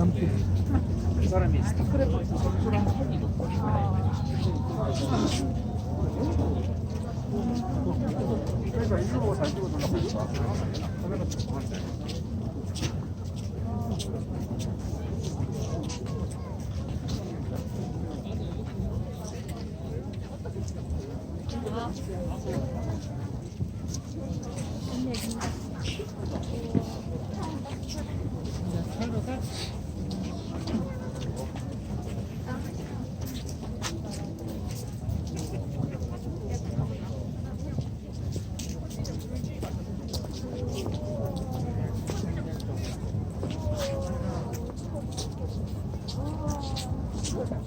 샴푸. 이 사람이 스타크래프트 선수랑 사귀고 그러니까 일로 잘 찍어 달라고 카메라 찍고 한대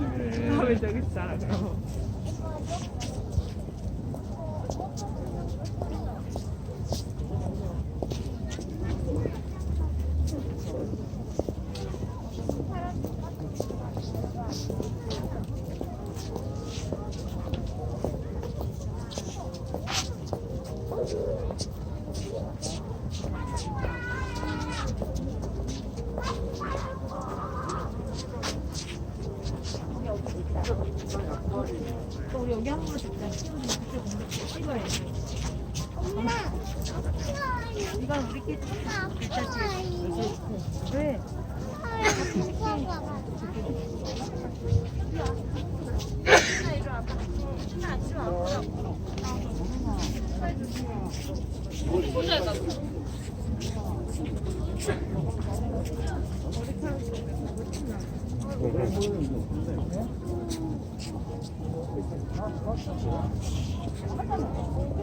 왜 저기 있잖아 여기 한번 찍자 찍어야 돼 엄마. 이건 우리끼리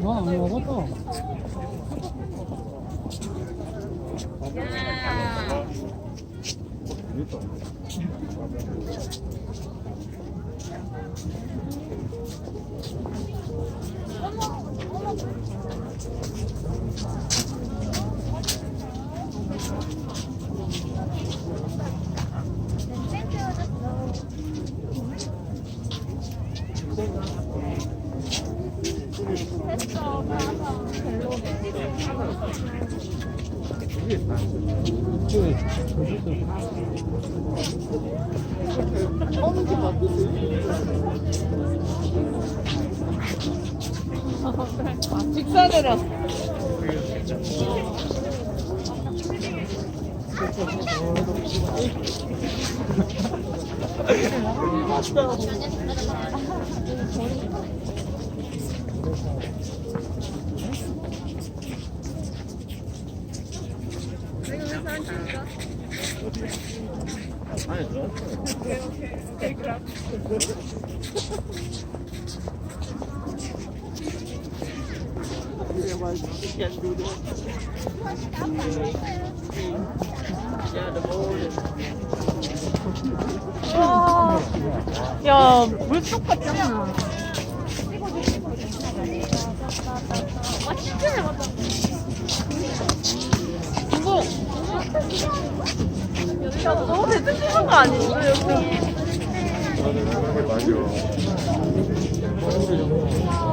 Wow, ano ba Dito. Ano? Ano? 아, 직사내라. 맛있다. 일단 찍어 왜? 와, 안 먹었다. 직선으로 와, 야, 물속 같잖아. 와, 진짜 잘 봤다. 야, 너무 찍은 거? 여기. 아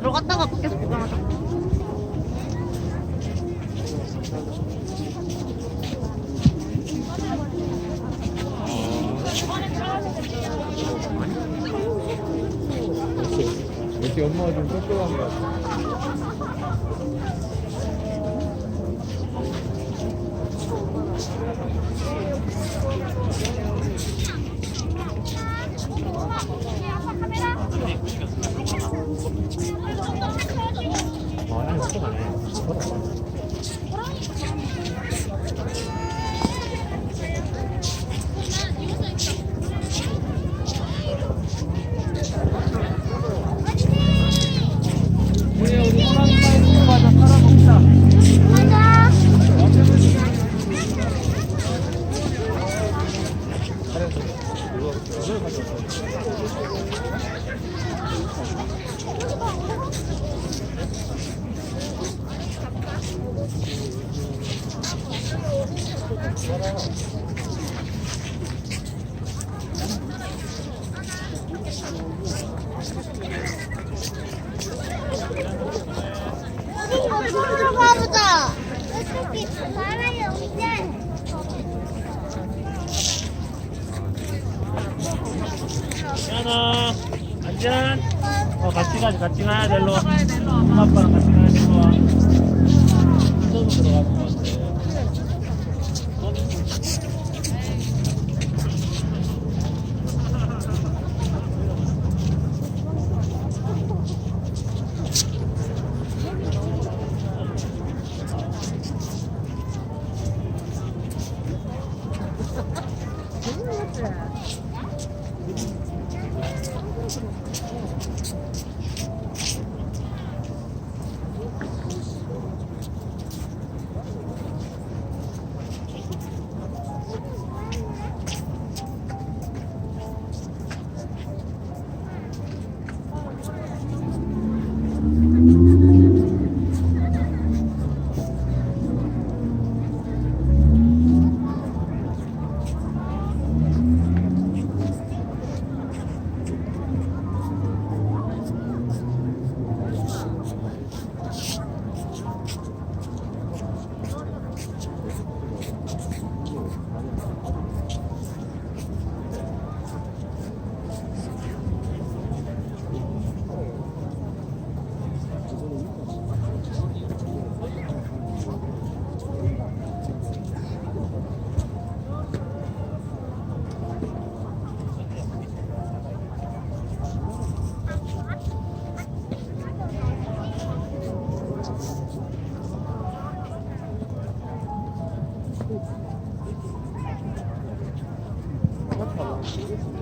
들어갔다가 밖에서 보관하자. 어, 역시 엄마가 좀 꼼꼼한 것 같아. 없대. 미안아. 안전. 어, 같이 가자. 같이 가야 돼. 일로. 엄마 아빠랑 같이 가 Thank you.